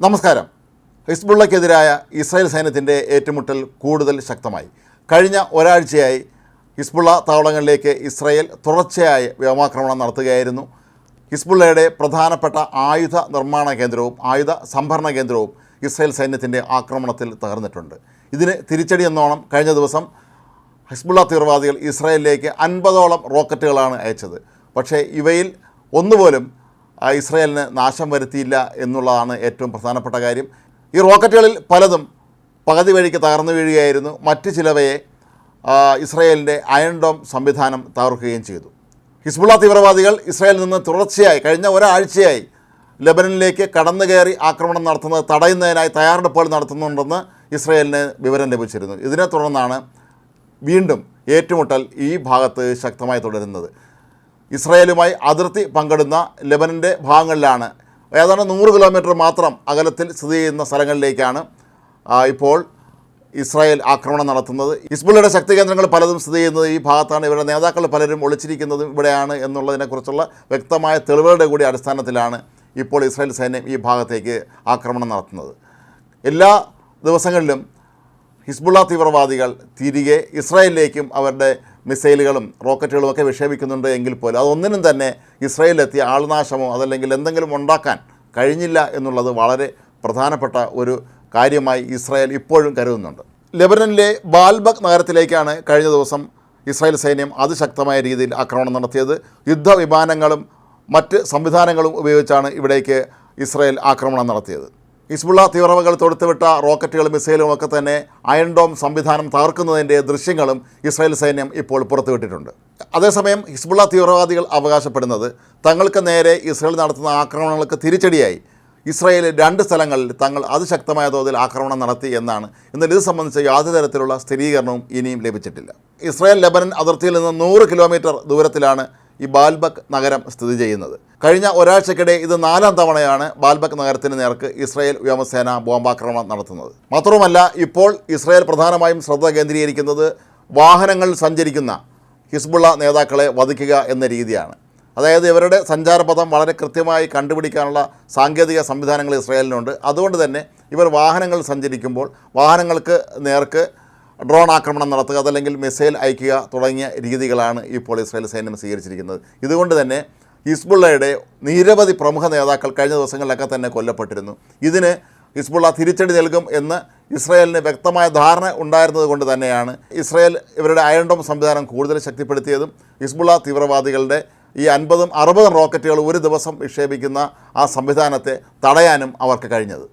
നമസ്കാരം. ഹിസ്ബുള്ളക്കെതിരായ ഇസ്രായേൽ സൈന്യത്തിന്റെ ഏറ്റുമുട്ടൽ കൂടുതൽ ശക്തമായി. കഴിഞ്ഞ ഒരാഴ്ചയായി ഹിസ്ബുള്ള താവളങ്ങളിലേക്ക് ഇസ്രായേൽ തുടർച്ചയായ വ്യോമാക്രമണം നടത്തുകയായിരുന്നു. ഹിസ്ബുള്ളയുടെ പ്രധാനപ്പെട്ട ആയുധ നിർമ്മാണ കേന്ദ്രവും ആയുധ സംഭരണ കേന്ദ്രവും ഇസ്രായേൽ സൈന്യത്തിന്റെ ആക്രമണത്തിൽ തകർന്നിട്ടുണ്ട്. ഇതിന് തിരിച്ചടി എന്നോണം കഴിഞ്ഞ ദിവസം ഹിസ്ബുള്ള തീവ്രവാദികൾ ഇസ്രായേലിലേക്ക് അൻപതോളം റോക്കറ്റുകളാണ് അയച്ചത്. പക്ഷേ ഇവയിൽ ഒന്നുപോലും ആ, ഇസ്രയേലിന് നാശം വരുത്തിയില്ല എന്നുള്ളതാണ് ഏറ്റവും പ്രധാനപ്പെട്ട കാര്യം. ഈ റോക്കറ്റുകളിൽ പലതും പകുതി വഴിക്ക് തകർന്നു വീഴുകയായിരുന്നു. മറ്റ് ചിലവയെ ഇസ്രയേലിന്റെ അയൺഡോം സംവിധാനം തകർക്കുകയും ചെയ്തു. ഹിസ്ബുള്ള തീവ്രവാദികൾ ഇസ്രായേലിൽ നിന്ന് തുടർച്ചയായി കഴിഞ്ഞ ഒരാഴ്ചയായി ലബനനിലേക്ക് കടന്നു കയറി ആക്രമണം നടത്തുന്നത് തടയുന്നതിനായി തയ്യാറെടുപ്പുകൾ നടത്തുന്നുണ്ടെന്ന് ഇസ്രയേലിന് വിവരം ലഭിച്ചിരുന്നു. ഇതിനെ തുടർന്നാണ് വീണ്ടും ഏറ്റുമുട്ടൽ ഈ ഭാഗത്ത് ശക്തമായി തുടരുന്നത്. ഇസ്രായേലുമായി അതിർത്തി പങ്കിടുന്ന ലെബനന്റെ ഭാഗങ്ങളിലാണ്. ഏതാണ്ട് നൂറ് കിലോമീറ്റർ മാത്രം അകലത്തിൽ സ്ഥിതി ചെയ്യുന്ന സ്ഥലങ്ങളിലേക്കാണ് ഇപ്പോൾ ഇസ്രായേൽ ആക്രമണം നടത്തുന്നത്. ഇസ്ബുള്ളയുടെ ശക്തി കേന്ദ്രങ്ങൾ പലതും സ്ഥിതി ചെയ്യുന്നത് ഈ ഭാഗത്താണ്. ഇവരുടെ നേതാക്കൾ പലരും ഒളിച്ചിരിക്കുന്നതും ഇവിടെയാണ് എന്നുള്ളതിനെക്കുറിച്ചുള്ള വ്യക്തമായ തെളിവുകളുടെ കൂടി അടിസ്ഥാനത്തിലാണ് ഇപ്പോൾ ഇസ്രായേൽ സൈന്യം ഈ ഭാഗത്തേക്ക് ആക്രമണം നടത്തുന്നത്. എല്ലാ ദിവസങ്ങളിലും ഹിസ്ബുള്ള തീവ്രവാദികൾ തിരികെ ഇസ്രായേലിലേക്കും അവരുടെ മിസൈലുകളും റോക്കറ്റുകളും ഒക്കെ വിക്ഷേപിക്കുന്നുണ്ട് എങ്കിൽ പോലും അതൊന്നിനും തന്നെ ഇസ്രായേലിലെത്തിയ ആൾനാശമോ അതല്ലെങ്കിൽ എന്തെങ്കിലും ഉണ്ടാക്കാൻ കഴിഞ്ഞില്ല എന്നുള്ളത് വളരെ പ്രധാനപ്പെട്ട ഒരു കാര്യമായി ഇസ്രായേൽ ഇപ്പോഴും കരുതുന്നുണ്ട്. ലെബനനിലെ ബാൽബക് നഗരത്തിലേക്കാണ് കഴിഞ്ഞ ദിവസം ഇസ്രായേൽ സൈന്യം അതിശക്തമായ രീതിയിൽ ആക്രമണം നടത്തിയത്. യുദ്ധവിമാനങ്ങളും മറ്റ് സംവിധാനങ്ങളും ഉപയോഗിച്ചാണ് ഇവിടേക്ക് ഇസ്രായേൽ ആക്രമണം നടത്തിയത്. ഹിസ്ബുള്ള തീവ്രവാദികൾ തൊടുത്തുവിട്ട റോക്കറ്റുകളും മിസൈലും ഒക്കെ തന്നെ അയൺ ഡോം സംവിധാനം തകർക്കുന്നതിന്റെ ദൃശ്യങ്ങളും ഇസ്രായേൽ സൈന്യം ഇപ്പോൾ പുറത്തുവിട്ടിട്ടുണ്ട്. അതേസമയം ഹിസ്ബുള്ള തീവ്രവാദികൾ അവകാശപ്പെടുന്നത് തങ്ങൾക്ക് നേരെ ഇസ്രായേൽ നടത്തുന്ന ആക്രമണങ്ങൾക്ക് തിരിച്ചടിയായി. ഇസ്രായേൽ രണ്ട് സ്ഥലങ്ങളിൽ തങ്ങൾ അതിശക്തമായ തോതിൽ ആക്രമണം നടത്തി എന്നാണ്. എന്നാൽ ഇത് സംബന്ധിച്ച് യാതൊരു തരത്തിലുള്ള സ്ഥിരീകരണവും ഇനിയും ലഭിച്ചിട്ടില്ല. ഇസ്രായേൽ ലെബനൻ അതിർത്തിയിൽ നിന്ന് നൂറ് കിലോമീറ്റർ ദൂരത്തിലാണ് ഈ ബാൽബക് നഗരം സ്ഥിതി ചെയ്യുന്നത്. കഴിഞ്ഞ ഒരാഴ്ചക്കിടെ ഇത് നാലാം തവണയാണ് ബാൽബക് നഗരത്തിന് നേർക്ക് ഇസ്രായേൽ വ്യോമസേന ബോംബാക്രമണം നടത്തുന്നത്. മാത്രവുമല്ല ഇപ്പോൾ ഇസ്രായേൽ പ്രധാനമായും ശ്രദ്ധ കേന്ദ്രീകരിക്കുന്നത് വാഹനങ്ങൾ സഞ്ചരിക്കുന്ന ഹിസ്ബുള്ള നേതാക്കളെ വധിക്കുക എന്ന രീതിയാണ്. അതായത് ഇവരുടെ സഞ്ചാരപഥം വളരെ കൃത്യമായി കണ്ടുപിടിക്കാനുള്ള സാങ്കേതിക സംവിധാനങ്ങൾ ഇസ്രായേലിനുണ്ട്. അതുകൊണ്ട് തന്നെ ഇവർ വാഹനങ്ങൾ സഞ്ചരിക്കുമ്പോൾ വാഹനങ്ങൾക്ക് നേർക്ക് ഡ്രോൺ ആക്രമണം നടത്തുക അതല്ലെങ്കിൽ മിസൈൽ അയക്കുക തുടങ്ങിയ രീതികളാണ് ഇപ്പോൾ ഇസ്രായേൽ സൈന്യം സ്വീകരിച്ചിരിക്കുന്നത്. ഇതുകൊണ്ട് തന്നെ ഹിസ്ബുള്ളയുടെ നിരവധി പ്രമുഖ നേതാക്കൾ കഴിഞ്ഞ ദിവസങ്ങളിലൊക്കെ തന്നെ കൊല്ലപ്പെട്ടിരുന്നു. ഇതിന് ഹിസ്ബുള്ള തിരിച്ചടി നൽകും എന്ന് ഇസ്രായേലിന് വ്യക്തമായ ധാരണ ഉണ്ടായിരുന്നത് കൊണ്ട് തന്നെയാണ് ഇസ്രായേൽ ഇവരുടെ അയൺഡോം സംവിധാനം കൂടുതൽ ശക്തിപ്പെടുത്തിയതും ഹിസ്ബുള്ള തീവ്രവാദികളുടെ ഈ അൻപതും അറുപതും റോക്കറ്റുകൾ ഒരു ദിവസം വിക്ഷേപിക്കുന്ന ആ സംവിധാനത്തെ തടയാനും അവർക്ക് കഴിഞ്ഞത്.